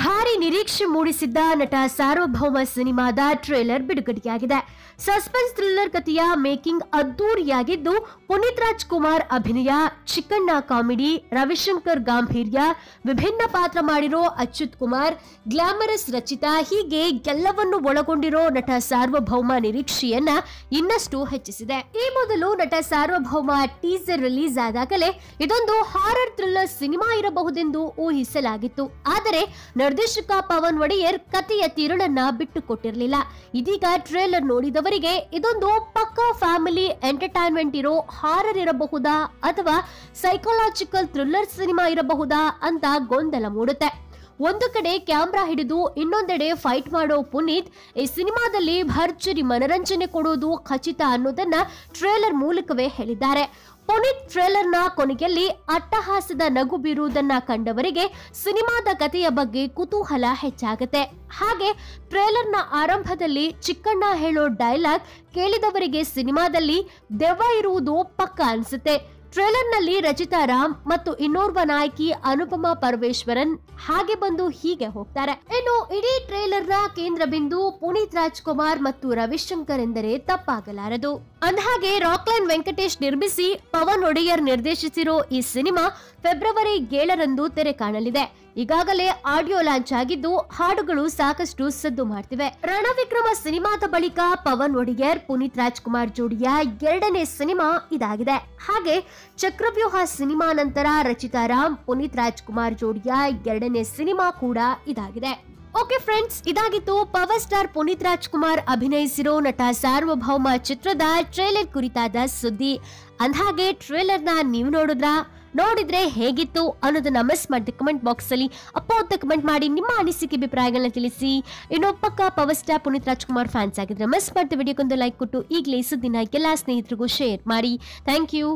ಭಾರಿ ನಿರೀಕ್ಷೆ ಮೂಡಿಸಿದ್ದ ನಟ ಸಾರ್ವಭೌಮ ಸಿನಿಮಾದ ಟ್ರೇಲರ್ ಬಿಡುಗಡೆಯಾಗಿದೆ. ಸಸ್ಪೆನ್ಸ್ ಥ್ರಿಲ್ಲರ್ ಕಥೆಯ ಮೇಕಿಂಗ್ ಅದ್ದೂರಿಯಾಗಿದ್ದು, ಪುನೀತ್ ರಾಜ್ ಕುಮಾರ್ ಅಭಿನಯ, ಚಿಕ್ಕಣ್ಣ ಕಾಮಿಡಿ, ರವಿಶಂಕರ್ ಗಾಂಭೀರ್ಯ, ವಿಭಿನ್ನ ಪಾತ್ರ ಮಾಡಿರೋ ಅಚ್ಯುತ್ ಕುಮಾರ್, ಗ್ಲಾಮರಸ್ ರಚಿತಾ, ಹೀಗೆ ಎಲ್ಲವನ್ನು ಒಳಗೊಂಡಿರೋ ನಟ ಸಾರ್ವಭೌಮ ನಿರೀಕ್ಷೆಯನ್ನ ಇನ್ನಷ್ಟು ಹೆಚ್ಚಿಸಿದೆ. ಈ ಮೊದಲು ನಟ ಸಾರ್ವಭೌಮ ಟೀಸರ್ ರಿಲೀಸ್ ಆದಾಗಲೇ ಇದೊಂದು ಹಾರರ್ ಥ್ರಿಲ್ಲರ್ ಸಿನಿಮಾ ಇರಬಹುದೆಂದು ಊಹಿಸಲಾಗಿತ್ತು. ಆದರೆ ನಿರ್ದೇಶಕ ಪವನ್ ಒಡೆಯರ್ ಕಥೆಯ ತಿರುಳನ್ನ ಬಿಟ್ಟುಕೊಟ್ಟಿರಲಿಲ್ಲ. ಇದೀಗ ಟ್ರೇಲರ್ ನೋಡಿದವರಿಗೆ ಇದೊಂದು ಪಕ್ಕಾ ಫ್ಯಾಮಿಲಿ ಎಂಟರ್ಟೈನ್ಮೆಂಟ್ ಇರೋ ಹಾರರ್ ಇರಬಹುದಾ ಅಥವಾ ಸೈಕಲಾಜಿಕಲ್ ಥ್ರಿಲ್ಲರ್ ಸಿನಿಮಾ ಇರಬಹುದಾ ಅಂತ ಗೊಂದಲ ಮೂಡುತ್ತೆ. ಒಂದು ಕಡೆ ಕ್ಯಾಮ್ರಾ ಹಿಡಿದು ಇನ್ನೊಂದೆಡೆ ಫೈಟ್ ಮಾಡೋ ಪುನೀತ್, ಈ ಸಿನಿಮಾದಲ್ಲಿ ಭರ್ಜರಿ ಮನರಂಜನೆ ಕೊಡೋದು ಖಚಿತ ಅನ್ನೋದನ್ನ ಟ್ರೇಲರ್ ಮೂಲಕವೇ ಹೇಳಿದ್ದಾರೆ. ಪುನೀತ್ ಟ್ರೇಲರ್ನ ಕೊನೆಯಲ್ಲಿ ಅಟ್ಟಹಾಸದ ನಗು ಬೀರುವುದನ್ನ ಕಂಡವರಿಗೆ ಸಿನಿಮಾದ ಕಥೆಯ ಬಗ್ಗೆ ಕುತೂಹಲ ಹೆಚ್ಚಾಗುತ್ತೆ. ಹಾಗೆ ಟ್ರೇಲರ್ನ ಆರಂಭದಲ್ಲಿ ಚಿಕ್ಕಣ್ಣ ಹೇಳೋ ಡೈಲಾಗ್ ಕೇಳಿದವರಿಗೆ ಸಿನಿಮಾದಲ್ಲಿ ದೆವ್ವ ಇರುವುದು ಪಕ್ಕ ಅನ್ಸುತ್ತೆ. ಟ್ರೇಲರ್ನಲ್ಲಿ ರಚಿತಾ ರಾಮ್ ಮತ್ತು ಇನ್ನೋರ್ವ ನಾಯಕಿ ಅನುಪಮಾ ಪರಮೇಶ್ವರನ್ ಹಾಗೆ ಬಂದು ಹೀಗೆ ಹೋಗ್ತಾರೆ. ಇನ್ನು ಇಡೀ ಟ್ರೇಲರ್ನ ಕೇಂದ್ರ ಬಿಂದು ಪುನೀತ್ ರಾಜ್ಕುಮಾರ್ ಮತ್ತು ರವಿಶಂಕರ್ ಎಂದರೆ ತಪ್ಪಾಗಲಾರದು. ಅಂದಹಾಗೆ ರಾಕ್ಲೈನ್ ವೆಂಕಟೇಶ್ ನಿರ್ಮಿಸಿ, ಪವನ್ ಒಡೆಯರ್ ನಿರ್ದೇಶಿಸಿರೋ ಈ ಸಿನಿಮಾ ಫೆಬ್ರವರಿ ಏಳರಂದು ತೆರೆ ಕಾಣಲಿದೆ. ಈಗಾಗಲೇ ಆಡಿಯೋ ಲಾಂಚ್ ಆಗಿದ್ದು ಹಾಡುಗಳು ಸಾಕಷ್ಟು ಸದ್ದು ಮಾಡ್ತಿವೆ. ರಣವಿಕ್ರಮ ಸಿನಿಮಾದ ಬಳಿಕ ಪವನ್ ಒಡಿಯರ್, ಪುನೀತ್ ರಾಜ್ಕುಮಾರ್ ಜೋಡಿಯ ಎರಡನೇ ಸಿನಿಮಾ ಇದಾಗಿದೆ. ಹಾಗೆ ಚಕ್ರವ್ಯೂಹ ಸಿನಿಮಾ ನಂತರ ರಚಿತಾ ರಾಮ್, ಪುನೀತ್ ರಾಜ್ಕುಮಾರ್ ಜೋಡಿಯ ಎರಡನೇ ಸಿನಿಮಾ ಕೂಡ ಇದಾಗಿದೆ. ಓಕೆ ಫ್ರೆಂಡ್ಸ್ ಇದಾಗಿತ್ತು ಪವರ್ ಸ್ಟಾರ್ ಪುನೀತ್ ರಾಜ್ಕುಮಾರ್ ಅಭಿನಯಿಸಿರೋ ನಟ ಸಾರ್ವಭೌಮ ಚಿತ್ರದ ಟ್ರೇಲರ್ ಕುರಿತಾದ ಸುದ್ದಿ. ಅಂದ್ಹಾಗೆ, ಟ್ರೇಲರ್ನ ನೀವು ನೋಡಿದ್ರಾ? ನೋಡಿದ್ರೆ ಹೇಗಿತ್ತು ಅನ್ನೋದನ್ನ ಮಿಸ್ ಮಾಡಿದ ಕಮೆಂಟ್ ಬಾಕ್ಸ್ ಅಲ್ಲಿ ಅಪ್ಪ ಅಂತ ಕಮೆಂಟ್ ಮಾಡಿ ನಿಮ್ಮ ಅನಿಸಿಕೆ ಅಭಿಪ್ರಾಯಗಳನ್ನ ತಿಳಿಸಿ. ಇನ್ನು ಪಕ್ಕ power star Puneeth Rajkumar fans ಆಗಿದ್ರೆ ಮಿಸ್ ಮಾಡಿದ ವಿಡಿಯೋಕ್ಕೊಂದು ಲೈಕ್ ಕೊಟ್ಟು ಈಗಲೇ ಸುದ್ದಿನ ಎಲ್ಲ ಸ್ನೇಹಿತರಿಗೂ ಶೇರ್ ಮಾಡಿ. Thank you